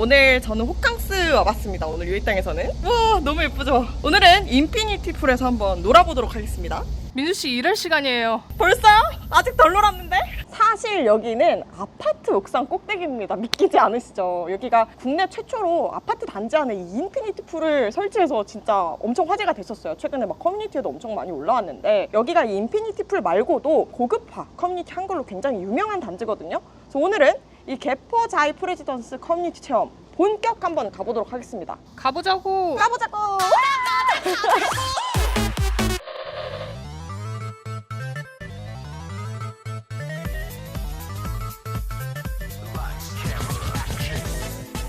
오늘 저는 호캉스 와봤습니다. 오늘 유이땅에서는. 와, 너무 예쁘죠? 오늘은 인피니티 풀에서 한번 놀아보도록 하겠습니다. 민수 씨 일할 시간이에요. 벌써요? 아직 덜 놀았는데? 사실 여기는 아파트 옥상 꼭대기입니다. 믿기지 않으시죠? 여기가 국내 최초로 아파트 단지 안에 이 인피니티 풀을 설치해서 진짜 엄청 화제가 됐었어요. 최근에 막 커뮤니티에도 엄청 많이 올라왔는데 여기가 이 인피니티 풀 말고도 고급화 커뮤니티 한글로 굉장히 유명한 단지거든요. 그래서 오늘은 이 개포 자이 프레지던스 커뮤니티 체험 본격 한번 가보도록 하겠습니다. 가보자고. 가보자고!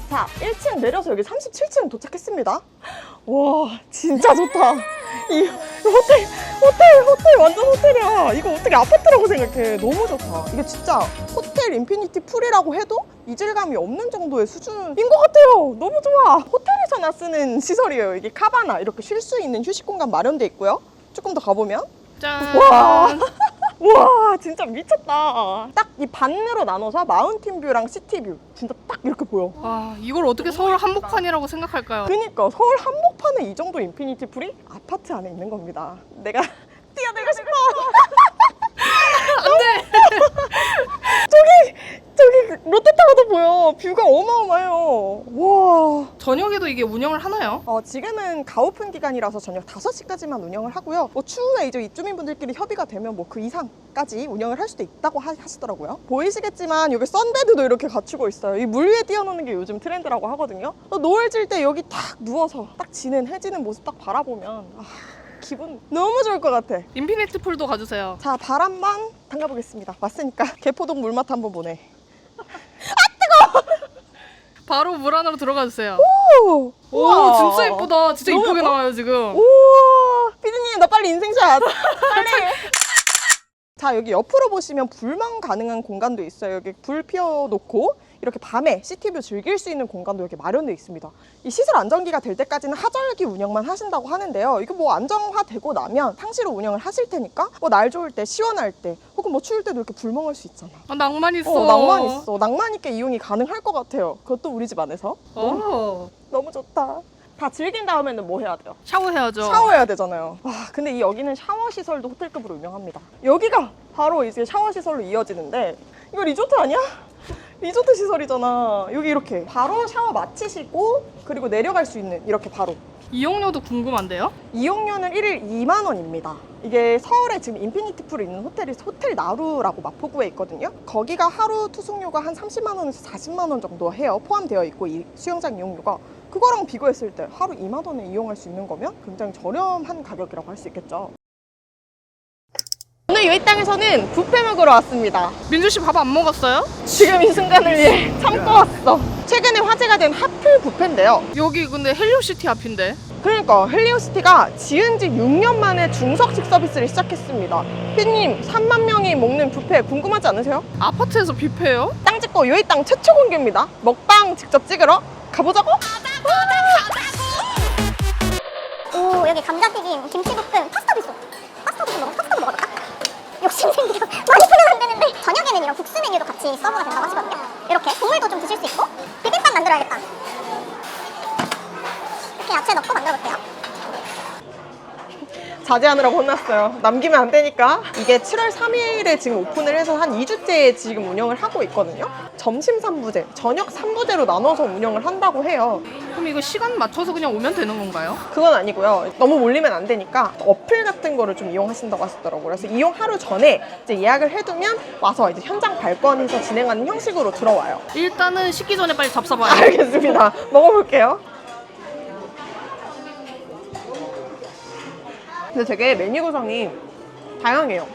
자, 1층 내려서 여기 37층 도착했습니다. 와, 진짜 좋다. 이 호텔, 호텔, 호텔, 완전 호텔이야. 이거 어떻게 아파트라고 생각해. 너무 좋다. 이게 진짜 호텔 인피니티 풀이라고 해도 이질감이 없는 정도의 수준인 것 같아요. 너무 좋아. 호텔에서나 쓰는 시설이에요. 이게 카바나. 이렇게 쉴 수 있는 휴식 공간 마련돼 있고요. 조금 더 가보면. 짠. 와. 와 진짜 미쳤다. 딱 이 반으로 나눠서 마운틴 뷰랑 시티 뷰 진짜 딱 이렇게 보여. 와 이걸 어떻게 서울 한복판이라고 생각할까요? 그니까 서울 한복판에 이 정도 인피니티 풀이 아파트 안에 있는 겁니다. 내가 뛰어들고 싶어. 안돼. 저기 저기 롯데타워도 보여. 뷰가 어마어마해요. 와. 저녁에도 이게 운영을 하나요? 어, 지금은 가오픈 기간이라서 저녁 5시까지만 운영을 하고요. 뭐 추후에 이제 입주민분들끼리 협의가 되면 뭐 그 이상까지 운영을 할 수도 있다고 하, 하시더라고요. 보이시겠지만 여기 선베드도 이렇게 갖추고 있어요. 이 물 위에 뛰어노는 게 요즘 트렌드라고 하거든요. 어, 노을 질 때 여기 딱 누워서 딱 지는 해지는 모습 딱 바라보면 아, 기분 너무 좋을 것 같아. 인피니트 풀도 가주세요. 자, 바람만 담가보겠습니다. 왔으니까 개포동 물맛 한번 보네. 바로 물 안으로 들어가 주세요. 오, 오 우와. 진짜 예쁘다. 진짜 너무 이쁘게 예뻐? 나와요 지금. 우와 피디님 나 빨리 인생샷 빨리 자 여기 옆으로 보시면 불망 가능한 공간도 있어요 여기 불 피워놓고 이렇게 밤에 시티뷰 즐길 수 있는 공간도 여기 마련되어 있습니다 이 시설 안정기가 될 때까지는 하절기 운영만 하신다고 하는데요 이거 뭐 안정화되고 나면 상시로 운영을 하실 테니까 뭐 날 좋을 때 시원할 때 혹은 뭐 추울 때도 이렇게 불멍할 수 있잖아 아, 낭만 있어. 어 낭만 있어 낭만 있게 이용이 가능할 것 같아요 그것도 우리 집 안에서 오. 너무 좋다 다 즐긴 다음에는 뭐 해야 돼요? 샤워해야죠. 샤워해야 되잖아요. 와, 근데 이 여기는 샤워 시설도 호텔급으로 유명합니다. 여기가 바로 이제 샤워 시설로 이어지는데 이거 리조트 아니야? 리조트 시설이잖아. 여기 이렇게 바로 샤워 마치시고 그리고 내려갈 수 있는 이렇게 바로 이용료도 궁금한데요? 이용료는 1일 2만 원입니다. 이게 서울에 지금 인피니티 풀이 있는 호텔이 호텔 나루라고 마포구에 있거든요. 거기가 하루 투숙료가 한 30만 원에서 40만 원 정도 해요. 포함되어 있고 이 수영장 이용료가 그거랑 비교했을 때 하루 2만 원에 이용할 수 있는 거면 굉장히 저렴한 가격이라고 할 수 있겠죠. 오늘 여기 땅에서는 뷔페 먹으러 왔습니다. 민수 씨밥 안 먹었어요? 지금 이 순간을 위해 참고 왔어. 최근에 화제가 된 핫플 뷔페인데요. 여기 근데 헬리오시티 앞인데. 그러니까 헬리오시티가 지은 지 6년 만에 중석식 서비스를 시작했습니다. 피디님, 3만 명이 먹는 뷔페 궁금하지 않으세요? 아파트에서 뷔페요? 땅 찍고 요이 땅 최초 공개입니다. 먹방 직접 찍으러 가보자고? 오 여기 감자튀김, 김치볶음, 파스타도 있어. 파스타도 좀 먹어. 욕심 생기가 많이 쓰면 안 되는데 저녁에는 이런 국수 메뉴도 같이 서브가 된다고 하시거든요. 이렇게 국물도 좀 드실 수 있고 비빔밥 만들어야겠다. 자제하느라고 혼났어요. 남기면 안 되니까. 이게 7월 3일에 지금 오픈을 해서 한 2주째 지금 운영을 하고 있거든요. 점심 3부제, 저녁 3부제로 나눠서 운영을 한다고 해요. 그럼 이거 시간 맞춰서 그냥 오면 되는 건가요? 그건 아니고요. 너무 몰리면 안 되니까 어플 같은 거를 좀 이용하신다고 하시더라고요. 그래서 이용 하루 전에 이제 예약을 해두면 와서 이제 현장 발권해서 진행하는 형식으로 들어와요. 일단은 식기 전에 빨리 잡숴봐요. 알겠습니다. 먹어볼게요. 근데 되게 메뉴 구성이 다양해요.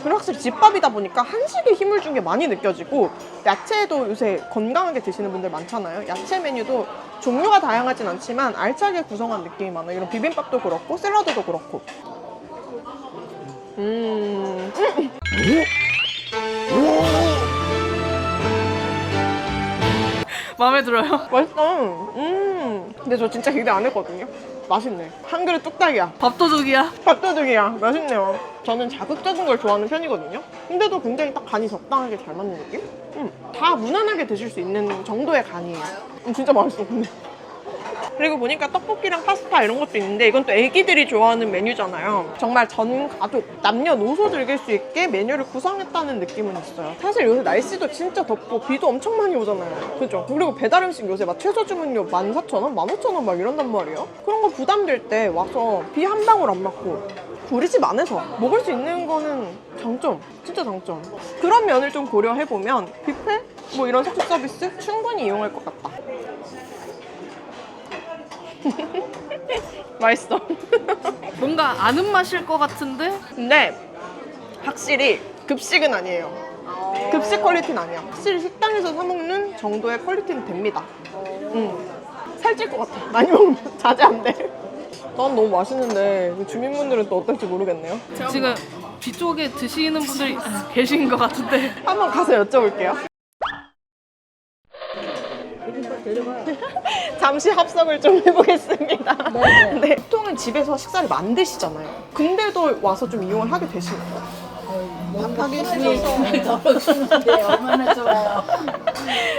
그리고 확실히 집밥이다 보니까 한식에 힘을 준 게 많이 느껴지고 야채도 요새 건강하게 드시는 분들 많잖아요. 야채 메뉴도 종류가 다양하진 않지만 알차게 구성한 느낌이 많아요. 이런 비빔밥도 그렇고 샐러드도 그렇고. 음. 마음에 들어요? 맛있어. 음. 근데 저 진짜 기대 안 했거든요. 맛있네. 한 그릇 뚝딱이야. 밥도둑이야. 밥도둑이야. 맛있네요. 저는 자극적인 걸 좋아하는 편이거든요. 근데도 굉장히 딱 간이 적당하게 잘 맞는 느낌? 음, 다 무난하게 드실 수 있는 정도의 간이에요. 음, 진짜 맛있어, 근데. 그리고 보니까 떡볶이랑 파스타 이런 것도 있는데 이건 또 애기들이 좋아하는 메뉴잖아요. 정말 전 가족, 남녀노소 즐길 수 있게 메뉴를 구성했다는 느낌은 있어요. 사실 요새 날씨도 진짜 덥고 비도 엄청 많이 오잖아요. 그죠? 그리고 배달 음식 요새 막 최저 주문료 14,000원, 15,000원 막 이런단 말이에요. 그런 거 부담될 때 와서 비 한 방울 안 맞고 우리 집 안에서 먹을 수 있는 거는 장점, 진짜 장점. 그런 면을 좀 고려해보면 뷔페? 뭐 이런 숙식 서비스 충분히 이용할 것 같다. 맛있어. 뭔가 아는 맛일 것 같은데 근데 확실히 급식은 아니에요. 급식 퀄리티는 아니야. 확실히 식당에서 사 먹는 정도의 퀄리티는 됩니다. 음. 살찔 것 같아. 많이 먹으면 자제한데. 난 너무 맛있는데 주민분들은 또 어떨지 모르겠네요. 지금 뒤쪽에 드시는 분들이 계신 것 같은데 한번 가서 여쭤볼게요. 잠시 합성을 좀 해보겠습니다. 네. 보통은 집에서 식사를 만드시잖아요. 근데도 와서 좀 이용을 하게 되시나요? 밥하기 덜어주는데 얼마나 좋아요.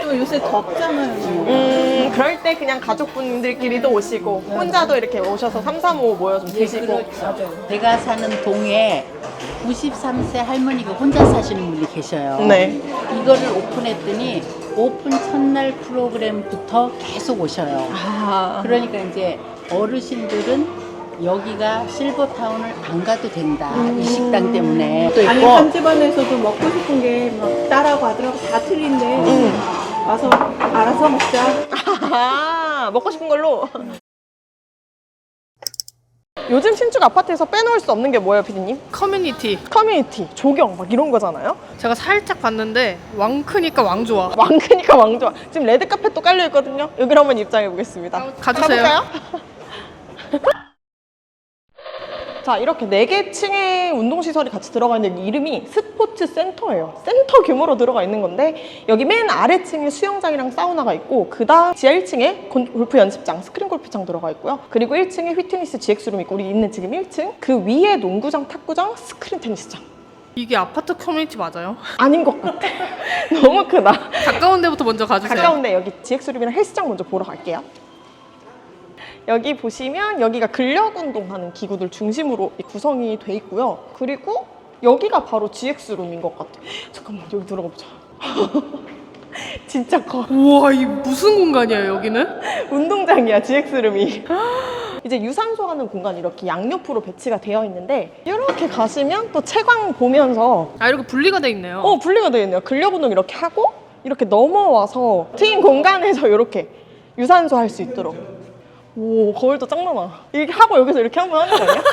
또 요새 덥잖아요. 음, 그럴 때 그냥 가족분들끼리도 오시고 혼자도 이렇게 오셔서 3, 3, 5 모여 좀 드시고 내가 사는 동에 93세 할머니가 혼자 사시는 분이 계셔요. 네. 이거를 오픈했더니 오픈 첫날 프로그램부터 계속 오셔요. 아, 그러니까 이제 어르신들은 여기가 실버타운을 안 가도 된다. 이 식당 때문에. 또 아니 있고 한 집안에서도 먹고 싶은 게 막 딸하고 아들하고 다 틀린데 음. 와서 알아서 먹자. 아, 먹고 싶은 걸로. 요즘 신축 아파트에서 빼놓을 수 없는 게 뭐예요, 피디님? 커뮤니티 커뮤니티, 조경 막 이런 거잖아요. 제가 살짝 봤는데 왕 크니까 왕 좋아. 왕 크니까 왕 좋아. 지금 레드 카펫도 깔려 있거든요. 여기로 한번 입장해 보겠습니다. 가주세요. 가볼까요? 자, 이렇게 네 개 층의 운동시설이 같이 들어가 있는 이름이 스포츠 센터예요. 센터 규모로 들어가 있는 건데, 여기 맨 아래층에 수영장이랑 사우나가 있고, 그 다음 지하 1층에 골프 연습장, 스크린 골프장 들어가 있고요. 그리고 1층에 휘트니스 GX룸 있고, 우리 있는 지금 1층. 그 위에 농구장, 탁구장, 스크린 테니스장. 이게 아파트 커뮤니티 맞아요? 아닌 것 같아. 너무 크다. 가까운 데부터 먼저 가주세요. 가까운데 여기 GX룸이랑 헬스장 먼저 보러 갈게요. 여기 보시면 여기가 근력 운동하는 기구들 중심으로 이 구성이 돼 있고요. 그리고 여기가 바로 GX룸인 것 같아. 잠깐만 여기 들어가 보자. 진짜 커. 우와 이 무슨 공간이에요 여기는? 운동장이야 GX룸이. 이제 유산소 하는 공간 이렇게 양옆으로 배치가 되어 있는데 이렇게 가시면 또 채광 보면서 아 이렇게 분리가 돼 있네요. 어 분리가 되어 있네요. 근력 운동 이렇게 하고 이렇게 넘어와서 트인 공간에서 이렇게 유산소 할 수 있도록. 오 거울도 짱나나. 이렇게 하고 여기서 이렇게 한 번 하는 거 아니야?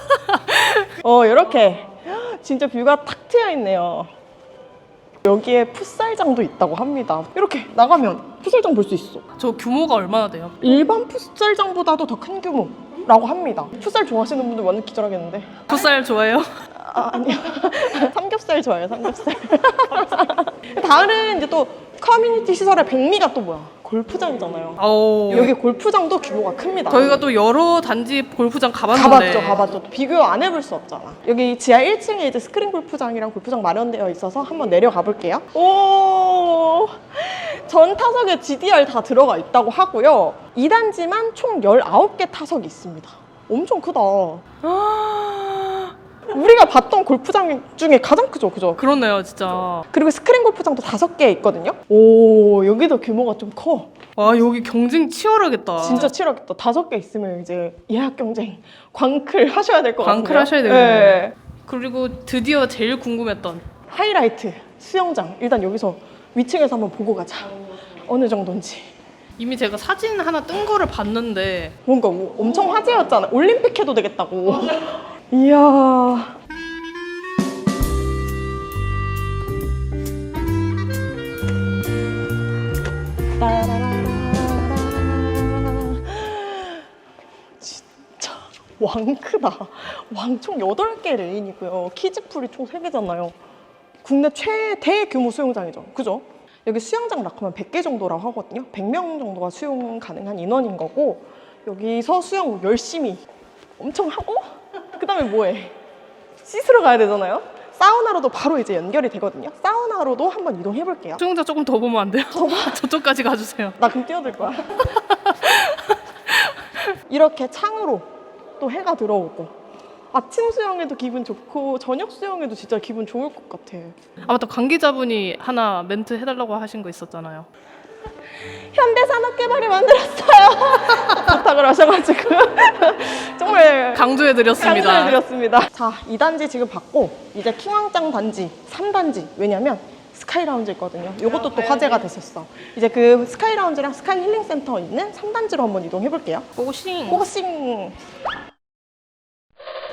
어 이렇게 진짜 뷰가 탁 트여 있네요. 여기에 풋살장도 있다고 합니다. 이렇게 나가면 풋살장 볼 수 있어. 저 규모가 얼마나 돼요? 일반 풋살장보다도 더 큰 규모라고 합니다. 풋살 좋아하시는 분들 완전 기절하겠는데. 풋살 좋아해요? 아, 아니요. 삼겹살 좋아해요, 삼겹살. 다른 이제 또 커뮤니티 시설의 백미가 또 뭐야? 골프장이잖아요. 어 여기 골프장도 규모가 큽니다. 저희가 또 여러 단지 골프장 가봤는데 가봤죠, 가봤죠. 또 비교 안 해볼 수 없잖아. 여기 지하 1층에 이제 스크린 골프장이랑 골프장 마련되어 있어서 한번 내려가 볼게요. 오, 전 타석에 GDR 다 들어가 있다고 하고요. 2단지만 총 19개 타석이 있습니다. 엄청 크다. 우리가 봤던 골프장 중에 가장 크죠, 그죠? 그렇네요 진짜. 그리고 스크린 골프장도 다섯 개 있거든요. 오, 여기도 규모가 좀 커. 와 여기 경쟁 치열하겠다. 진짜 치열하겠다. 다섯 개 있으면 이제 예약 경쟁 광클 하셔야 될 것 같아요. 광클 하셔야 되겠네요. 그리고 드디어 제일 궁금했던 하이라이트 수영장. 일단 여기서 위층에서 한번 보고 가자. 어느 정도인지. 이미 제가 사진 하나 뜬 거를 봤는데 뭔가 뭐 엄청 화제였잖아. 올림픽 해도 되겠다고. 이야. 진짜 왕 크다. 왕총 8개 레인이고요. 키즈풀이 총 3개잖아요. 국내 최대 규모 수영장이죠. 그죠? 여기 수영장 락하면 100개 정도라고 하거든요. 100명 정도가 수용 가능한 인원인 거고 여기서 수영 열심히 엄청 하고 그 다음에 뭐해? 씻으러 가야 되잖아요. 사우나로도 바로 이제 연결이 되거든요. 사우나로도 한번 이동해 볼게요. 수영장 조금 더 보면 안 돼요? 저쪽까지 가주세요. 나 그럼 뛰어들 거야. 이렇게 창으로 또 해가 들어오고 아침 수영에도 기분 좋고 저녁 수영에도 진짜 기분 좋을 것 같아. 아 맞다 관계자분이 하나 멘트 해달라고 하신 거 있었잖아요. 현대산업개발이 만들었어요. 부탁을 하셔가지고 정말 강조해드렸습니다. 강조해드렸습니다. 자, 2단지 지금 받고 이제 킹왕짱 단지 3단지 왜냐면 스카이 라운지 있거든요. 이것도 또 화제가 됐었어. 이제 그 스카이 라운지랑 스카이 힐링 센터 있는 3단지로 한번 이동해 볼게요. 고싱. 호싱.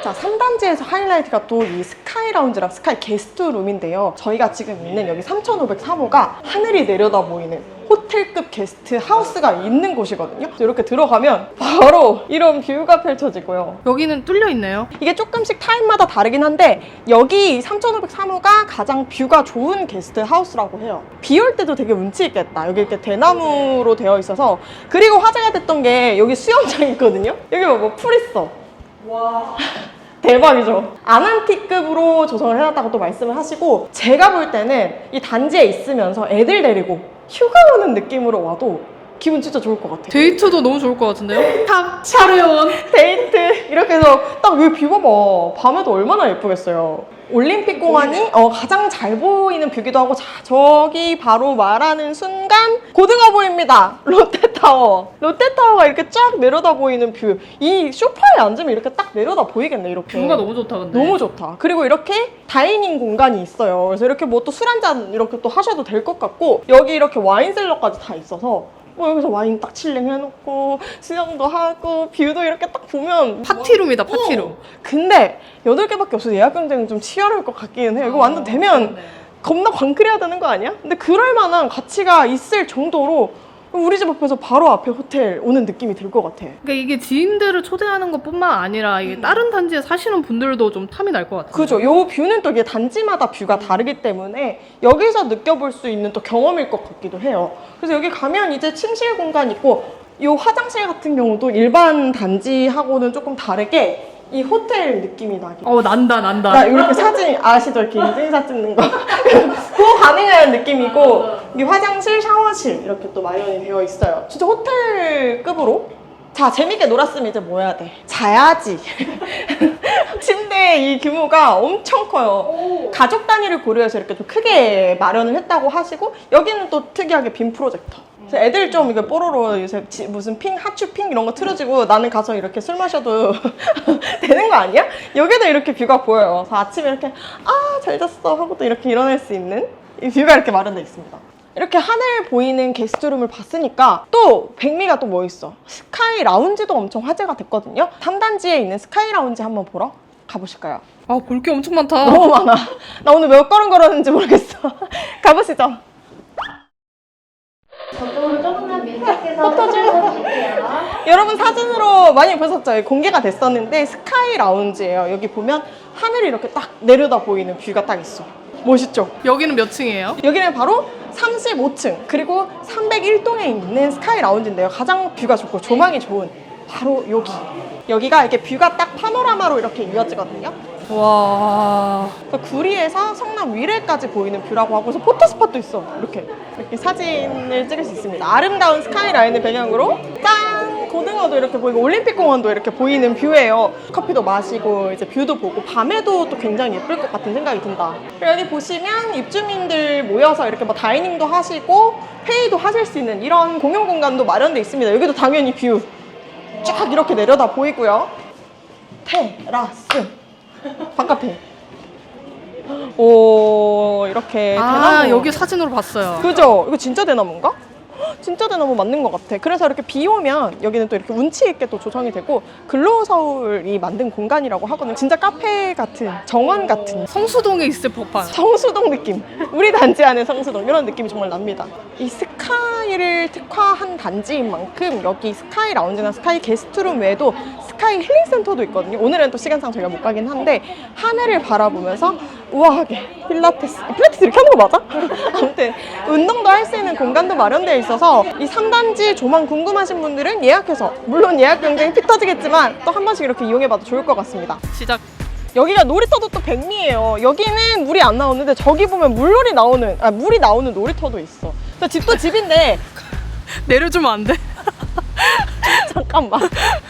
자, 3단지에서 하이라이트가 또 이 스카이 라운지랑 스카이 게스트 룸인데요. 저희가 지금 있는 여기 3503호가 하늘이 내려다 보이는 호텔급 게스트 하우스가 있는 곳이거든요. 이렇게 들어가면 바로 이런 뷰가 펼쳐지고요. 여기는 뚫려 있네요. 이게 조금씩 타임마다 다르긴 한데 여기 3503호가 가장 뷰가 좋은 게스트 하우스라고 해요. 비 올 때도 되게 운치 있겠다. 여기 이렇게 대나무로 되어 있어서 그리고 화제가 됐던 게 여기 수영장 있거든요. 여기 봐봐 풀 있어. 와. 대박이죠. 아난티급으로 조성을 해놨다고 또 말씀을 하시고 제가 볼 때는 이 단지에 있으면서 애들 데리고 휴가 오는 느낌으로 와도 기분 진짜 좋을 것 같아요. 데이트도 너무 좋을 것 같은데요? 탑 차례원. 데이트 이렇게 해서 딱 여기 뷰 봐봐 밤에도 얼마나 예쁘겠어요 올림픽 공원이 어, 가장 잘 보이는 뷰기도 하고 자 저기 바로 말하는 순간 고등어 보입니다 롯데타워 롯데타워가 이렇게 쫙 내려다 보이는 뷰 이 소파에 앉으면 이렇게 딱 내려다 보이겠네 이렇게 뷰가 너무 좋다 근데. 너무 좋다. 그리고 이렇게 다이닝 공간이 있어요. 그래서 이렇게 뭐 또 술 한잔 이렇게 또 하셔도 될 것 같고 여기 이렇게 와인 셀러까지 다 있어서 뭐 여기서 와인 딱 칠링 해놓고 수영도 하고 뷰도 이렇게 딱 보면 파티룸이다 파티룸. 어. 근데 여덟 개밖에 없어서 예약 경쟁이 좀 치열할 것 같기는 해요. 이거 완전 되면 겁나 광클해야 되는 거 아니야? 근데 그럴 만한 가치가 있을 정도로 우리 집 앞에서 바로 앞에 호텔 오는 느낌이 들 것 같아. 그러니까 이게 지인들을 초대하는 것뿐만 아니라 이게 다른 단지에 사시는 분들도 좀 탐이 날 것 같아요. 그죠. 요 뷰는 또 이게 단지마다 뷰가 다르기 때문에 여기서 느껴볼 수 있는 또 경험일 것 같기도 해요. 그래서 여기 가면 이제 침실 공간 있고 요 화장실 같은 경우도 일반 단지하고는 조금 다르게 이 호텔 느낌이 나게. 어 난다 난다. 나 이렇게 사진 아시죠? 이렇게 인증샷 찍는 거. 그거 가능한 느낌이고 이 화장실, 샤워실 이렇게 또 마련이 되어 있어요. 진짜 호텔급으로. 자 재밌게 놀았으면 이제 뭐 해야 돼? 자야지. 침대 이 규모가 엄청 커요. 가족 단위를 고려해서 이렇게 좀 크게 마련을 했다고 하시고 여기는 또 특이하게 빔 프로젝터. 그래서 애들 좀 이거 뽀로로 요새 지- 무슨 핑, 하츄 핑 이런 거 틀어지고 나는 가서 이렇게 술 마셔도 되는 거 아니야? 여기도 이렇게 뷰가 보여요. 그래서 아침에 이렇게 아, 잘 잤어 하고 또 이렇게 일어날 수 있는 이 뷰가 이렇게 마련되어 있습니다. 이렇게 하늘 보이는 게스트룸을 봤으니까 또 백미가 또 뭐 있어? 스카이 라운지도 엄청 화제가 됐거든요. 3단지에 있는 스카이 라운지 한번 보러 가보실까요? 아 볼 게 엄청 많다. 너무 많아. 나 오늘 몇 걸음 걸었는지 모르겠어. 가보시죠. 저쪽으로 조금만 밀착해서 포토줄. 보실게요. 여러분 사진으로 많이 보셨죠? 공개가 됐었는데 스카이 라운지예요. 여기 보면 하늘이 이렇게 딱 내려다 보이는 뷰가 딱 있어. 멋있죠? 여기는 몇 층이에요? 여기는 바로 35층 그리고 301동에 있는 스카이 라운지인데요. 가장 뷰가 좋고 조망이 좋은 바로 여기. 여기가 이렇게 뷰가 딱 파노라마로 이렇게 이어지거든요. 와. 구리에서 성남 위례까지 보이는 뷰라고 하고 서 포토스팟도 있어. 이렇게 이렇게 사진을 찍을 수 있습니다. 아름다운 스카이라인을 배경으로 짠! 고등어도 이렇게 보이고 올림픽 공원도 이렇게 보이는 뷰예요. 커피도 마시고 이제 뷰도 보고 밤에도 또 굉장히 예쁠 것 같은 생각이 든다. 그리고 여기 보시면 입주민들 모여서 이렇게 뭐 다이닝도 하시고 회의도 하실 수 있는 이런 공용 공간도 마련돼 있습니다. 여기도 당연히 뷰 쫙 이렇게 내려다 보이고요. 테라스 바깥에 오 이렇게 아 대나무 여기 사진으로 봤어요. 그죠? 이거 진짜 대나무인가? 헉, 진짜 대나무 맞는 것 같아. 그래서 이렇게 비 오면 여기는 또 이렇게 운치 있게 또 조성이 되고 글로우 서울이 만든 공간이라고 하거든요. 진짜 카페 같은 정원 같은 성수동에 있을 법한. 성수동 느낌. 우리 단지 안에 성수동 이런 느낌이 정말 납니다. 이 스카이를 특화한 단지인 만큼 여기 스카이 라운지나 스카이 게스트룸 외에도 스카이 힐링 센터도 있거든요. 오늘은 또 시간상 저희가 못 가긴 한데 하늘을 바라보면서 우아하게 필라테스 필라테스 이렇게 하는 거 맞아? 아무튼 운동도 할 수 있는 공간도 마련되어 있어서 이 3단지 조망 궁금하신 분들은 예약해서 물론 예약 경쟁이 피 터지겠지만 또 한 번씩 이렇게 이용해봐도 좋을 것 같습니다 시작. 여기가 놀이터도 또 백미예요 여기는 물이 안 나오는데 저기 보면 물놀이 나오는 아 물이 나오는 놀이터도 있어 저 집도 집인데 내려주면 안 돼? 잠깐만